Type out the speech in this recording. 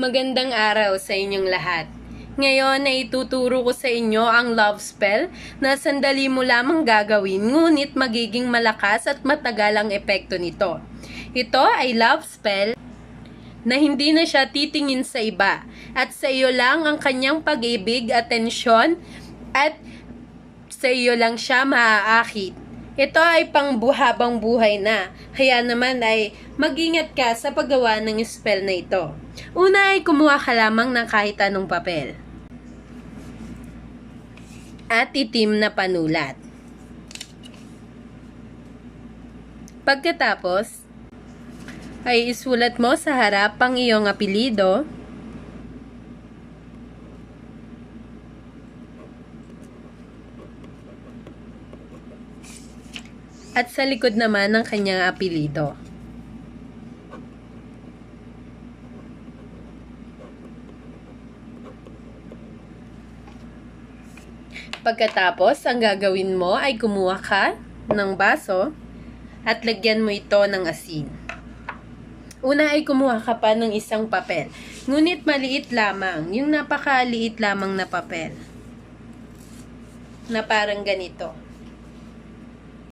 Magandang araw sa inyong lahat. Ngayon ay ituturo ko sa inyo ang love spell na sandali mo lamang gagawin ngunit magiging malakas at matagal ang epekto nito. Ito ay love spell na hindi na siya titingin sa iba at sa iyo lang ang kanyang pag-ibig, atensyon at sa iyo lang siya maaakit. Ito ay pangbuhabang buhay na, kaya naman ay mag-ingat ka sa paggawa ng spell na ito. Una ay kumuha ka lamang ng kahit anong papel. At itim na panulat. Pagkatapos, ay isulat mo sa harap ang iyong apelido, at sa likod naman ng kanyang apelido. Pagkatapos, ang gagawin mo ay kumuha ka ng baso at lagyan mo ito ng asin. Una ay kumuha ka pa ng isang papel. Ngunit maliit lamang, yung napakaliit lamang na papel. Na parang ganito.